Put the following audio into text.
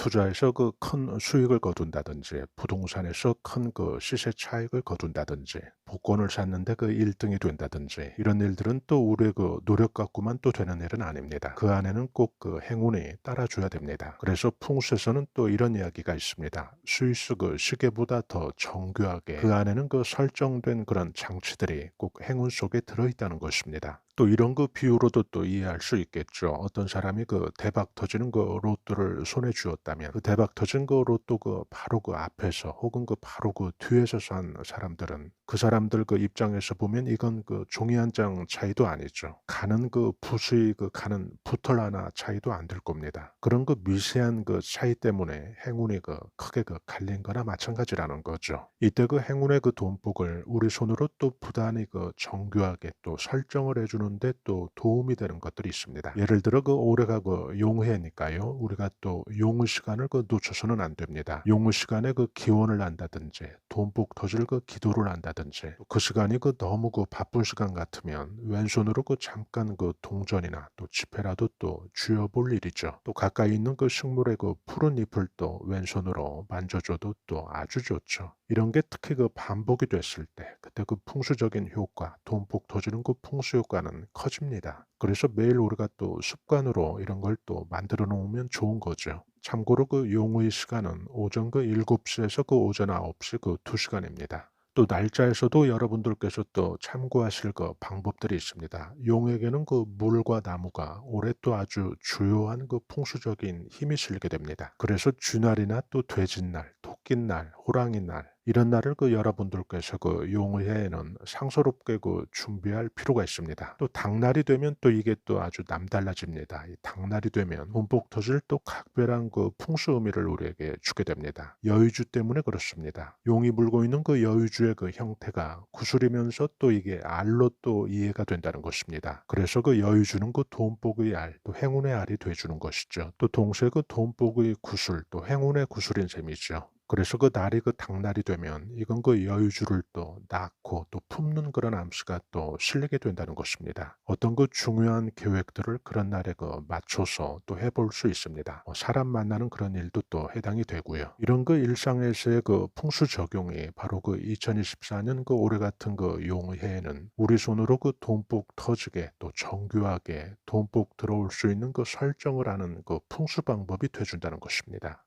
투자해서 그 큰 수익을 거둔다든지 부동산에서 큰 그 시세 차익을 거둔다든지 복권을 샀는데 그 1등이 된다든지 이런 일들은 또 우리의 그 노력 갖고만 또 되는 일은 아닙니다. 그 안에는 꼭 그 행운이 따라줘야 됩니다. 그래서 풍수에서는 또 이런 이야기가 있습니다. 스위스 그 시계보다 더 정교하게 그 안에는 그 설정된 그런 장치들이 꼭 행운 속에 들어있다는 것입니다. 또 이런 그 비유로도 또 이해할 수 있겠죠. 어떤 사람이 그 대박 터지는 그 로또를 손에 쥐었다면 그 대박 터진 그 로또 그 바로 그 앞에서 혹은 그 바로 그 뒤에서 산 사람들은 그 사람들 그 입장에서 보면 이건 그 종이 한 장 차이도 아니죠. 가는 그 붓의 그 가는 붓털 하나 차이도 안 될 겁니다. 그런 그 미세한 그 차이 때문에 행운이 그 크게 그 갈린 거나 마찬가지라는 거죠. 이때 그 행운의 그 돈복을 우리 손으로 또 부단히 그 정교하게 또 설정을 해주는데 또 도움이 되는 것들이 있습니다. 예를 들어 그 올해가 그 용해니까요. 우리가 또 용의 시간을 그 놓쳐서는 안 됩니다. 용의 시간에 그 기원을 한다든지 돈복 터질 그 기도를 한다든지 그 시간이 그 너무 그 바쁜 시간 같으면 왼손으로 그 잠깐 그 동전이나 또 지폐라도 또 쥐어 볼 일이죠. 또 가까이 있는 그 식물의 그 푸른 잎을 또 왼손으로 만져줘도 또 아주 좋죠. 이런 게 특히 그 반복이 됐을 때 그때 그 풍수적인 효과, 돈복 터지는 그 풍수 효과는 커집니다. 그래서 매일 우리가 또 습관으로 이런 걸 또 만들어 놓으면 좋은 거죠. 참고로 그 용의 시간은 오전 그 7시에서 그 오전 9시 그 2시간입니다. 또 날짜에서도 여러분들께서 또 참고하실 그 방법들이 있습니다. 용에게는 그 물과 나무가 올해 또 아주 주요한 그 풍수적인 힘이 실게 됩니다. 그래서 쥐날이나 또 돼지날, 토끼 날, 호랑이 날 이런 날을 그 여러분들께서 그 용의해에는 상서롭게 그 준비할 필요가 있습니다. 또 당날이 되면 또 이게 또 아주 남달라집니다. 이 당날이 되면 문복 터질 또 각별한 그 풍수 의미를 우리에게 주게 됩니다. 여유주 때문에 그렇습니다. 용이 물고 있는 그 여유주의 그 형태가 구슬이면서 또 이게 알로 또 이해가 된다는 것입니다. 그래서 그 여유주는 그 돈복의 알, 또 행운의 알이 돼주는 것이죠. 또 동시에 그 돈복의 구슬, 또 행운의 구슬인 셈이죠. 그래서 그 날이 그 당날이 되면 이건 그 여유주를 또 낳고 또 품는 그런 암시가 또 실리게 된다는 것입니다. 어떤 그 중요한 계획들을 그런 날에 그 맞춰서 또 해볼 수 있습니다. 뭐 사람 만나는 그런 일도 또 해당이 되고요. 이런 그 일상에서의 그 풍수 적용이 바로 그 2024년 그 올해 같은 그 용해에는 우리 손으로 그 돈복 터지게 또 정교하게 돈복 들어올 수 있는 그 설정을 하는 그 풍수 방법이 돼준다는 것입니다.